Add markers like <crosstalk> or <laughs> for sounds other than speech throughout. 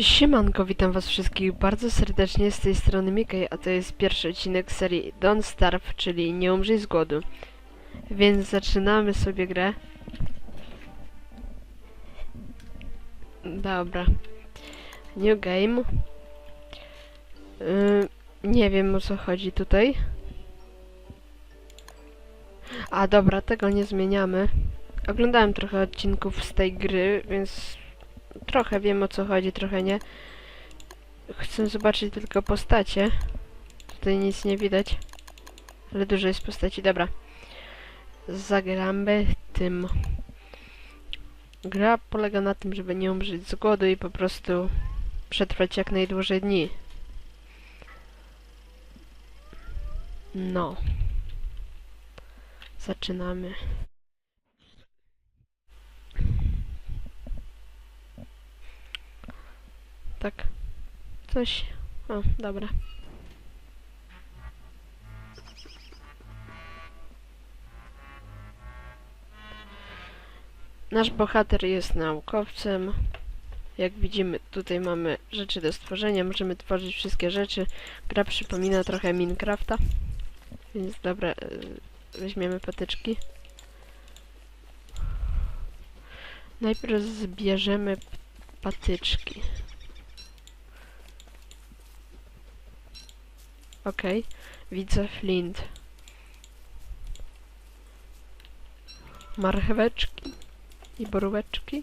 Siemanko, witam was wszystkich bardzo serdecznie z tej strony Mikej, a to jest pierwszy odcinek serii Don't Starve, czyli Nie umrzyj z głodu. Więc zaczynamy sobie grę. Dobra. New game. Yy, nie wiem o co chodzi tutaj. A dobra, tego nie zmieniamy. Oglądałem trochę odcinków z tej gry, więc trochę wiem o co chodzi, trochę nie. Chcę zobaczyć tylko postacie. Tutaj nic nie widać. Ale dużo jest postaci, dobra. Zagramy tym. Gra polega na tym, żeby nie umrzeć z głodu i po prostu przetrwać jak najdłużej dni. No. Zaczynamy. Tak. Coś. O, dobra. Nasz bohater jest naukowcem. Jak widzimy, tutaj mamy rzeczy do stworzenia. Możemy tworzyć wszystkie rzeczy. Gra przypomina trochę Minecrafta. Więc dobra, e, weźmiemy patyczki. Najpierw zbierzemy patyczki. Okej, widzę flint. Marcheweczki i boróweczki.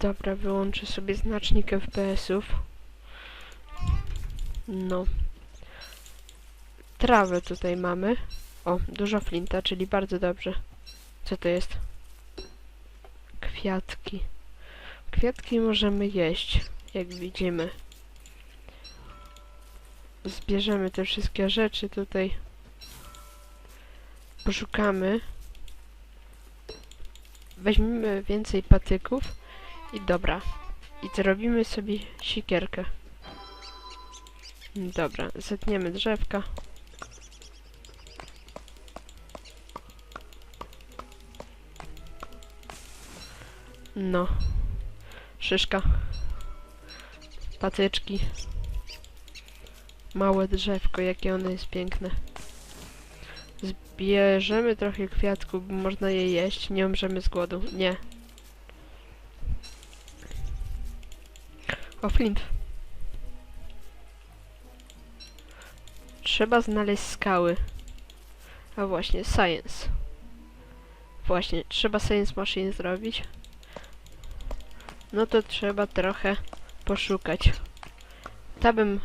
Dobra, wyłączę sobie znacznik FPS-ów. No. Trawę tutaj mamy. O, dużo flinta, czyli bardzo dobrze. Co to jest? Kwiatki. Kwiatki możemy jeść, jak widzimy. Zbierzemy te wszystkie rzeczy tutaj. Poszukamy. Weźmiemy więcej patyków. I dobra. I zrobimy sobie sikierkę. Dobra, zetniemy drzewka. No. Szyszka. Patyczki. Małe drzewko, jakie ono jest piękne. Zbierzemy trochę kwiatków, bo można je jeść. Nie umrzemy z głodu. Nie. O, flint. Trzeba znaleźć skały. A właśnie, science. Właśnie, trzeba science machine zrobić. No to trzeba trochę poszukać. Tabem...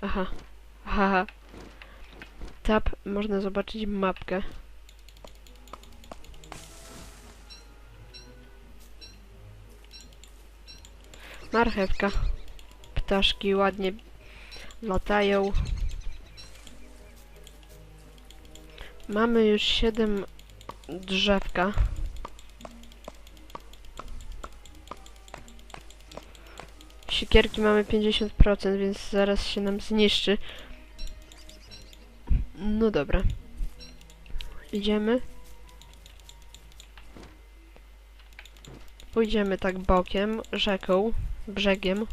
Aha. Aha. Tab można zobaczyć mapkę. Marchewka. Ptaszki ładnie latają. Mamy już 7 drzewka. Siekierki mamy 50%, więc zaraz się nam zniszczy. No dobra. Idziemy. Pójdziemy tak bokiem, rzeką, brzegiem.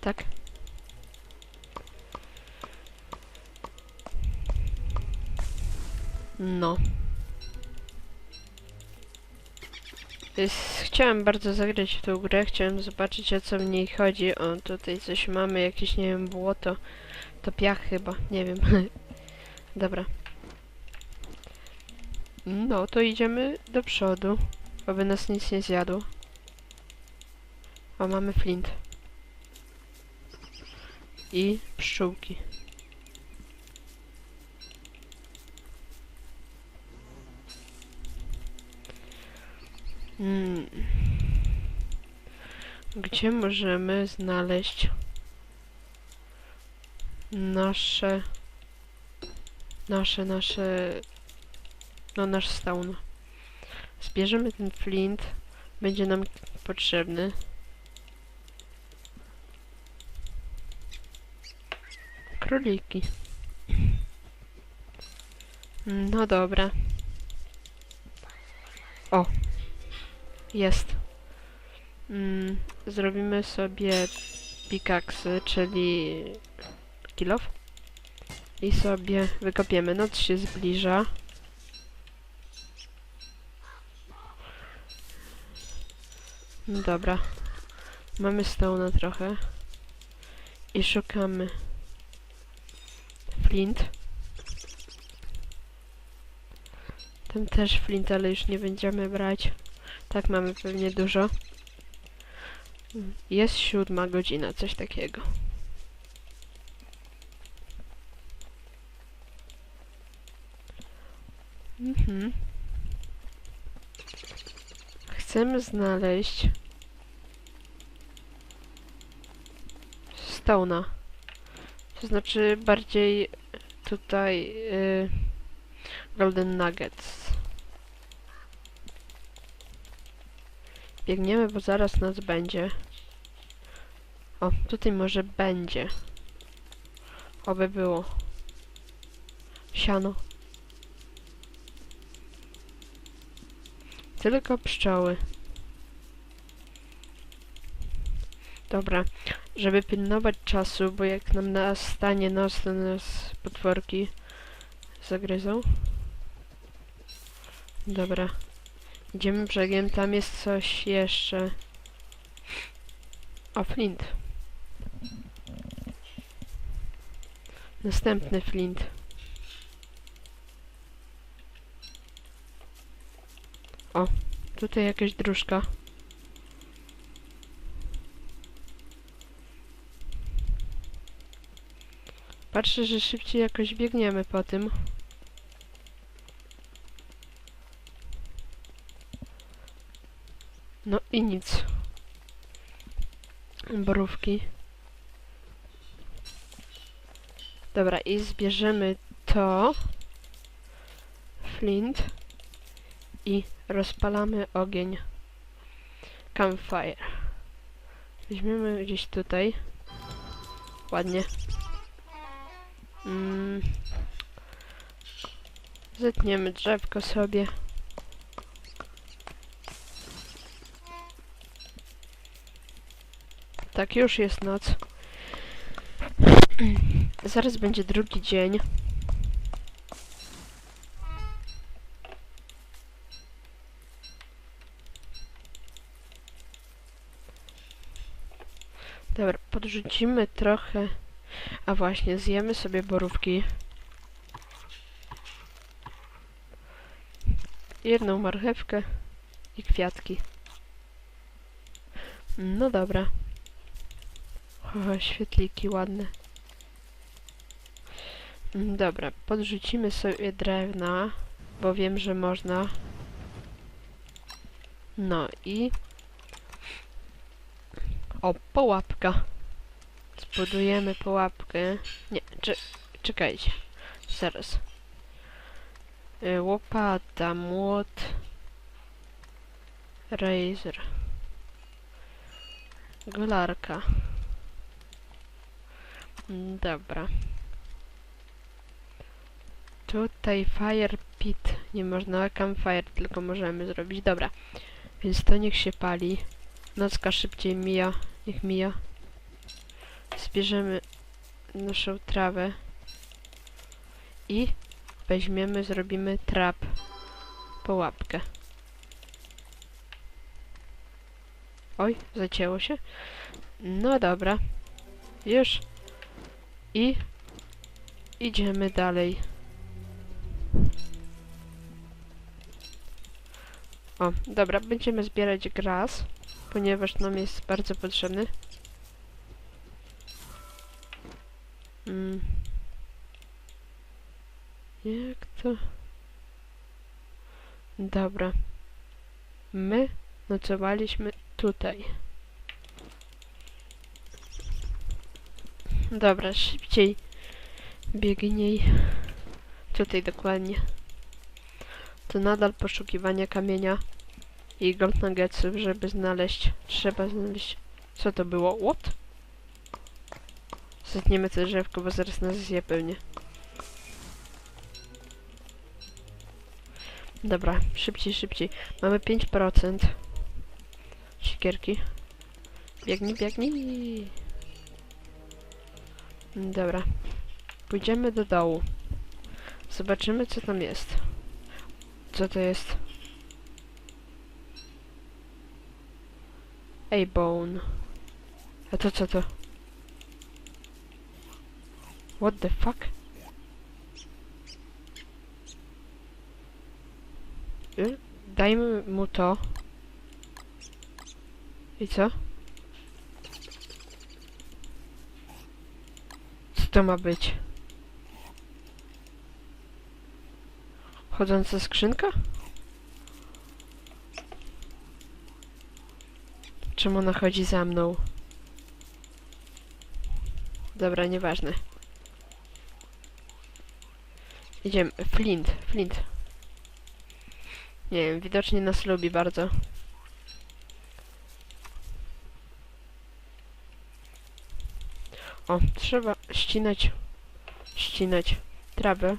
Tak. No. Jest, chciałem bardzo zagrać w tą grę, chciałem zobaczyć o co w niej chodzi. O, tutaj coś mamy, jakieś, nie wiem, błoto. To piach chyba, nie wiem. <laughs> Dobra. No, to idziemy do przodu, aby nas nic nie zjadło. O, mamy flint. I pszczółki. Hmm. Gdzie możemy znaleźć nasze nasze, nasze no nasz stone. Zbierzemy ten flint. Będzie nam potrzebny. Króliki. No dobra. O, jest. Mm, zrobimy sobie pikaksy, czyli kilof. I sobie wykopiemy. Noc się zbliża. No Dobra. Mamy stone trochę. I szukamy flint. Tam też flint, ale już nie będziemy brać. Tak mamy pewnie dużo. Jest siódma godzina, coś takiego. Mhm. Chcemy znaleźć Stone'a. To znaczy bardziej tutaj y, Golden Nuggets. Biegniemy, bo zaraz nas będzie. O, tutaj może będzie. Oby było. Siano. Tylko pszczoły. Dobra, żeby pilnować czasu, bo jak nam nastanie noc, to nas potworki zagryzą. Dobra. Idziemy brzegiem, tam jest coś jeszcze. O, flint. Następny flint. O, tutaj jakaś dróżka. Patrzę, że szybciej jakoś biegniemy po tym. No i nic. Borówki. Dobra, i zbierzemy to. Flint. I rozpalamy ogień. Campfire. Weźmiemy gdzieś tutaj. Ładnie. Mm. Zetniemy drzewko sobie. Tak, już jest noc. <clears throat> Zaraz będzie drugi dzień. Dobra, podrzucimy trochę. A właśnie, zjemy sobie borówki. Jedną marchewkę i kwiatki. No dobra. Świetliki ładne. Mm, Dobra, podrzucimy sobie drewna, bo wiem, że można. No i... O, połapka. Zbudujemy pułapkę. Nie, cze czekajcie. Zaraz. Y, łopata, młot. Razor. Golarka. Mm, Dobra. Tutaj fire pit. Nie można campfire, tylko możemy zrobić. Dobra. Więc to niech się pali. Nocka szybciej mija. Niech mija. Zbierzemy naszą trawę. I weźmiemy, zrobimy trap. Połapkę. Oj, zacięło się. No dobra. Już. I idziemy dalej. O, dobra, będziemy zbierać gras, ponieważ nam jest bardzo potrzebny. Mm. Jak to? Dobra. My nocowaliśmy tutaj. Dobra, szybciej. Biegnij. Tutaj dokładnie. To nadal poszukiwanie kamienia i gold nuggetsów, żeby znaleźć. Trzeba znaleźć. Co to było? What? Zetniemy to drzewko, bo zaraz nas zje pewnie. Dobra, szybciej, szybciej. Mamy 5%. Siekierki. Biegnij, biegnij. Dobra. Pójdziemy do dołu. Zobaczymy, co tam jest. Co to jest? Ej, bone. A to co to? What the fuck? Y? Dajmy mu to. I co? Co to ma być? Chodząca skrzynka? Czemu ona chodzi za mną? Dobra, nieważne. Idziemy. Flint, Flint. Nie wiem, widocznie nas lubi bardzo. O, trzeba ścinać, ścinać trawę.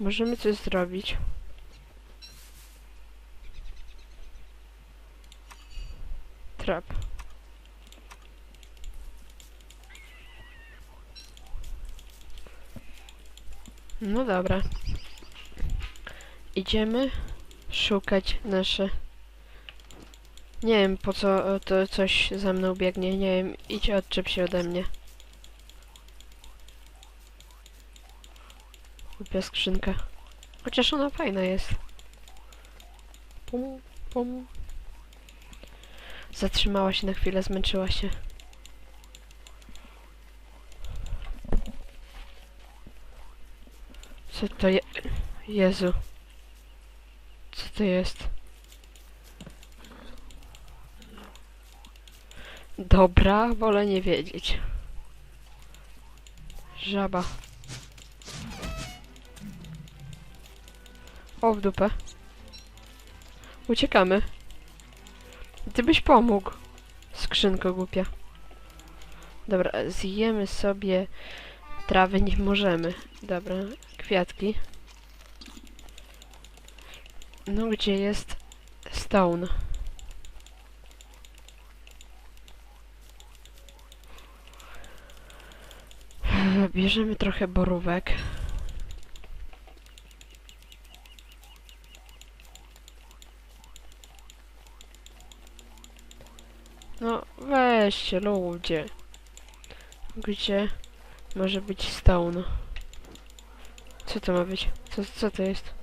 Możemy coś zrobić. Trap. No dobra. Idziemy szukać nasze... Nie wiem po co e, to coś za mną biegnie, nie wiem, idź odczep się ode mnie. Głupia skrzynka. Chociaż ona fajna jest. Pum, pum. Zatrzymała się na chwilę, zmęczyła się. Co to je... Jezu. Co to jest? Dobra, wolę nie wiedzieć. Żaba. O, w dupę. Uciekamy. Ty byś pomógł. Skrzynko głupia. Dobra, zjemy sobie trawy nie możemy. Dobra, kwiatki. No gdzie jest stone? Bierzemy trochę borówek. No weźcie ludzie. Gdzie może być stone? Co to ma być? Co, co to jest?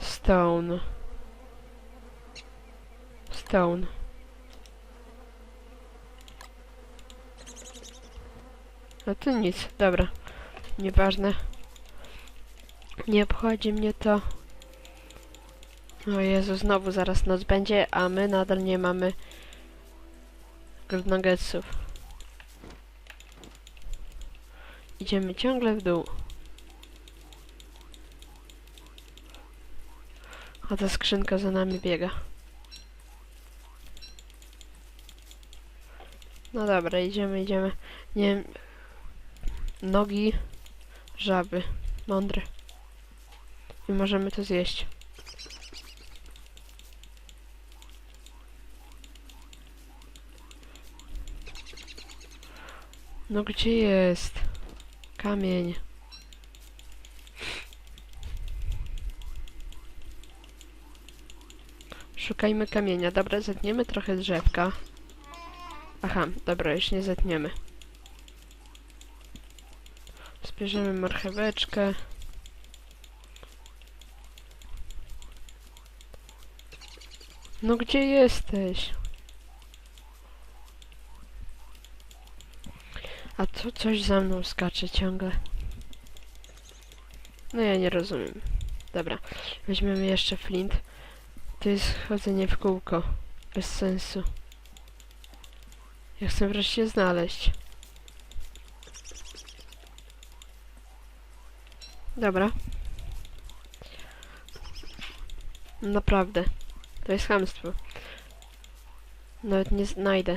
Stone. Stone. A to nic, dobra. Nieważne. Nie obchodzi mnie to. O Jezu, znowu zaraz noc będzie, a my nadal nie mamy nuggetsów. Idziemy ciągle w dół. A ta skrzynka za nami biega. No dobra, idziemy, idziemy. Nie wiem. Nogi żaby. Mądre. I możemy to zjeść. No gdzie jest? Kamień. Szukajmy kamienia. Dobra, zetniemy trochę drzewka. Aha, dobra, już nie zetniemy. Zbierzemy marcheweczkę. No gdzie jesteś? A to coś za mną skacze ciągle. No ja nie rozumiem. Dobra, weźmiemy jeszcze flint. To jest chodzenie w kółko. Bez sensu. Ja chcę wreszcie znaleźć. Dobra. Naprawdę. To jest chamstwo. Nawet nie znajdę.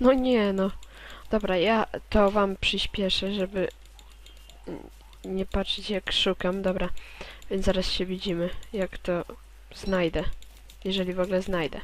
No nie no. Dobra, ja to wam przyspieszę, żeby nie patrzeć jak szukam. Dobra, więc zaraz się widzimy, jak to znajdę. Jeżeli w ogóle znajdę.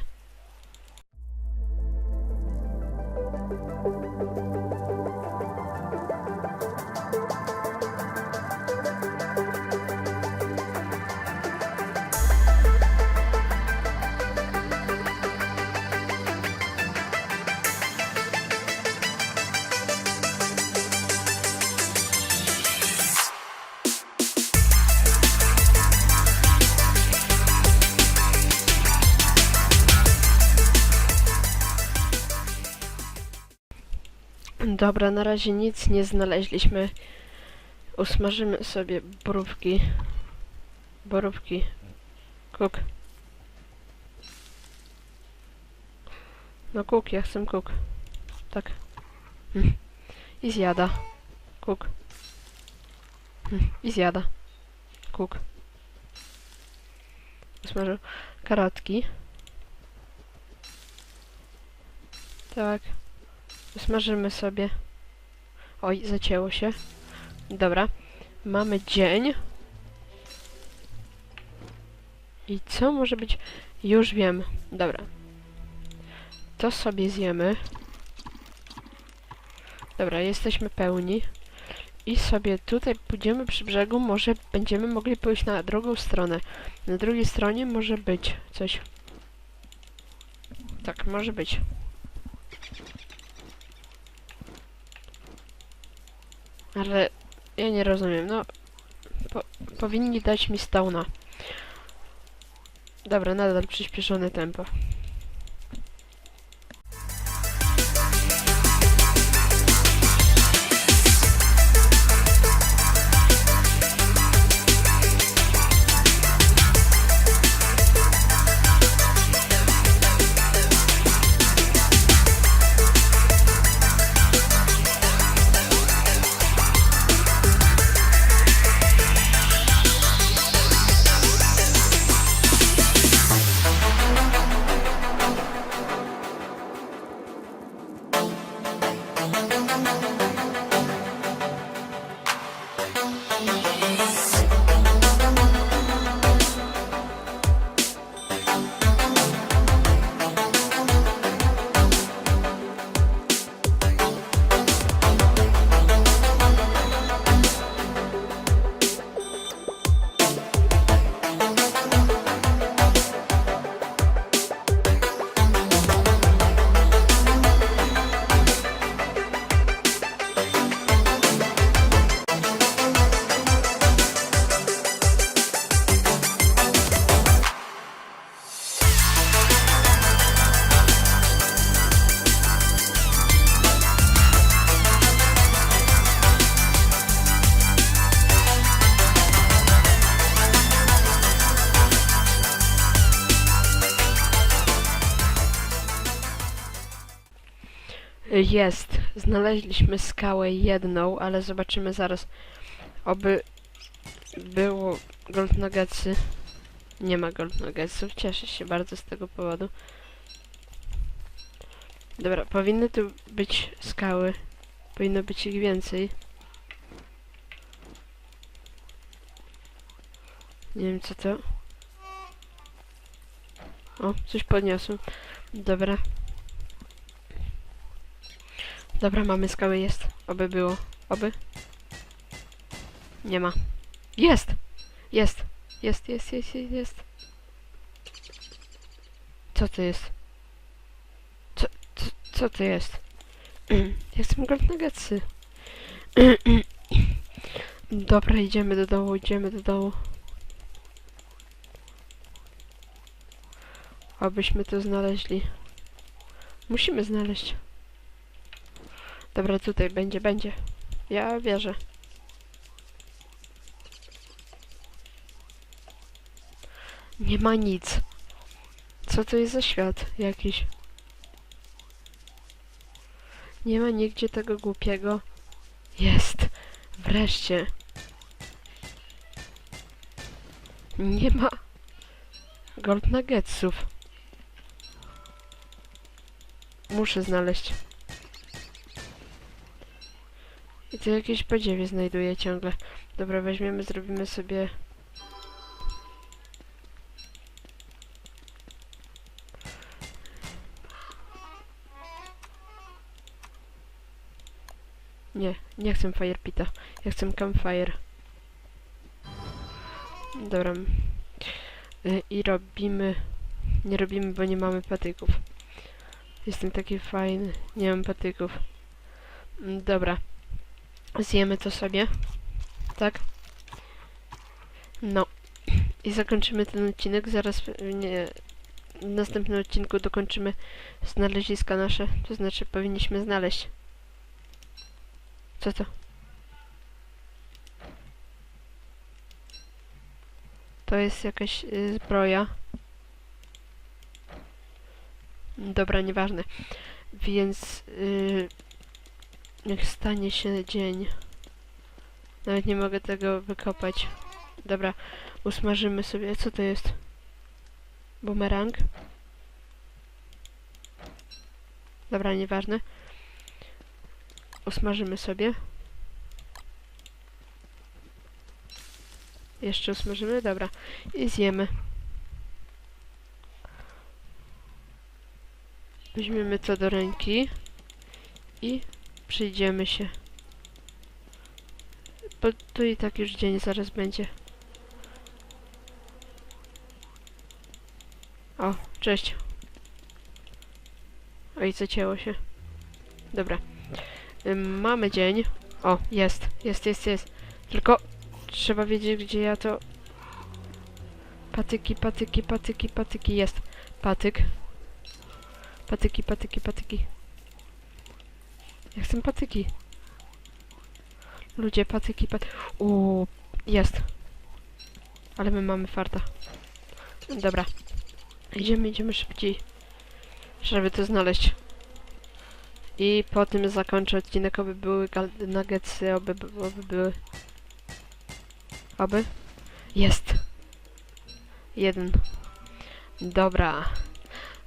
Dobra, na razie nic nie znaleźliśmy. Usmażymy sobie borówki. Borówki. Kuk. No kuk, ja chcę kuk. Tak. Hm. I zjada. Kuk. Hm. I zjada. Kuk. Usmażył karotki. Tak. Smażymy sobie. Oj, zacięło się. Dobra. Mamy dzień. I co może być? Już wiem. Dobra. To sobie zjemy. Dobra, jesteśmy pełni. I sobie tutaj pójdziemy przy brzegu. Może będziemy mogli pójść na drugą stronę. Na drugiej stronie może być coś. Tak, może być. Ale ja nie rozumiem, no po, powinni dać mi stona. Dobra, nadal przyspieszone tempo. Jest. Znaleźliśmy skałę jedną, ale zobaczymy zaraz. Oby było gold nuggetsy. Nie ma gold nuggetsów. Cieszę się bardzo z tego powodu. Dobra, powinny tu być skały. Powinno być ich więcej. Nie wiem co to. O, coś podniosłem. Dobra. Dobra, mamy skałę, jest. Oby było. Oby. Nie ma. Jest! Jest! Jest, jest, jest, jest, jest. Co to jest? Co, co, co to jest? Ja chcę gold nuggetsy. <clears throat> Dobra, idziemy do dołu, idziemy do dołu. Obyśmy to znaleźli. Musimy znaleźć. Dobra, tutaj będzie, będzie. Ja wierzę. Nie ma nic. Co to jest za świat jakiś? Nie ma nigdzie tego głupiego. Jest. Nareszcie. Nie ma gold nuggetsów. Muszę znaleźć. I tu jakieś podziewie znajduję ciągle. Dobra, weźmiemy, zrobimy sobie... Nie, nie chcę fire pita. Ja chcę campfire. Dobra. Y, I robimy... Nie robimy, bo nie mamy patyków. Jestem taki fajny. Nie mam patyków. Mm, Dobra. Zjemy to sobie. Tak? No. I zakończymy ten odcinek. Zaraz nie, w następnym odcinku dokończymy znaleziska nasze. To znaczy powinniśmy znaleźć. Co to? To jest jakaś y, zbroja. Dobra, nieważne. Więc y, niech stanie się dzień. Nawet nie mogę tego wykopać. Dobra, usmażymy sobie. Co to jest? Bumerang? Dobra, nieważne. Usmażymy sobie. Jeszcze usmażymy? Dobra. I zjemy. Weźmiemy to do ręki. I przyjdziemy się. Bo tu i tak już dzień zaraz będzie. O, cześć. Oj, zacięło się. Dobra. Mamy dzień. O, jest, jest, jest, jest. Tylko trzeba wiedzieć, gdzie ja to... Patyki, patyki, patyki, patyki, jest. Patyk. Patyki, patyki, patyki. Ja chcę patyki. Ludzie, patyki, patyki. Uuu, jest. Ale my mamy farta. Dobra. Idziemy, idziemy szybciej. Żeby to znaleźć. I po tym zakończę odcinek, oby były nuggetsy, oby, oby były... Oby? Jest! Jeden. Dobra.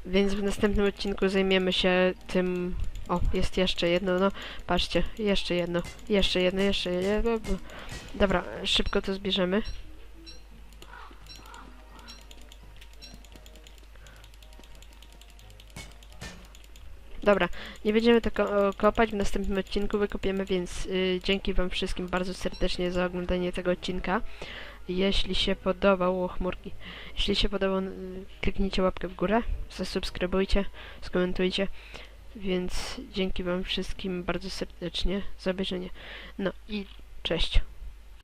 Więc w następnym odcinku zajmiemy się tym... O, jest jeszcze jedno, no. Patrzcie, jeszcze jedno. Jeszcze jedno, jeszcze jedno. Dobra, szybko to zbierzemy. Dobra, nie będziemy tego kopać, w następnym odcinku wykopiemy, więc y, dzięki wam wszystkim bardzo serdecznie za oglądanie tego odcinka. Jeśli się podobał, o chmurki, jeśli się podobał, kliknijcie łapkę w górę, zasubskrybujcie, skomentujcie, więc dzięki wam wszystkim bardzo serdecznie za obejrzenie. No i cześć.